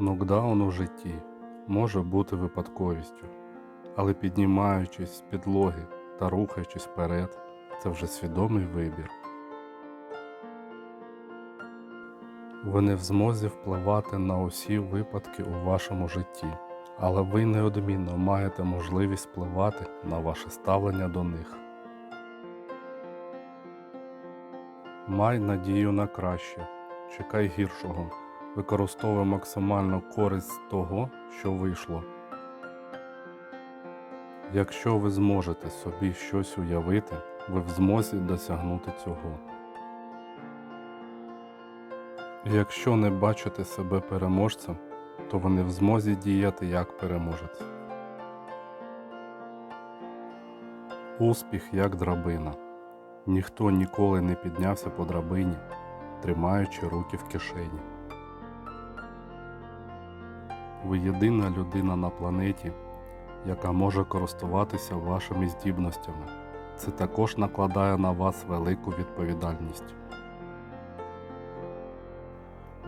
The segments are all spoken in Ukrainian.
Нокдаун у житті може бути випадковістю, але піднімаючись з підлоги та рухаючись вперед, це вже свідомий вибір. Ви не в змозі впливати на усі випадки у вашому житті, але ви неодмінно маєте можливість впливати на ваше ставлення до них. Май надію на краще, чекай гіршого, використовуй максимальну користь того, що вийшло. Якщо ви зможете собі щось уявити, ви в змозі досягнути цього. Якщо не бачите себе переможцем, то ви не в змозі діяти як переможець. Успіх як драбина. Ніхто ніколи не піднявся по драбині, тримаючи руки в кишені. Ви єдина людина на планеті, яка може користуватися вашими здібностями. Це також накладає на вас велику відповідальність.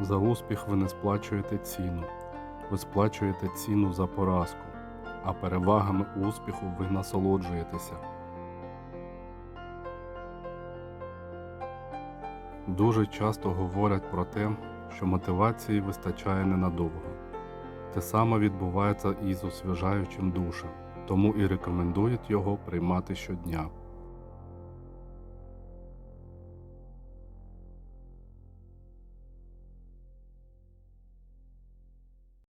За успіх ви не сплачуєте ціну, ви сплачуєте ціну за поразку, а перевагами успіху ви насолоджуєтеся. Дуже часто говорять про те, що мотивації вистачає ненадовго. Те саме відбувається і з освіжаючим душем, тому і рекомендують його приймати щодня.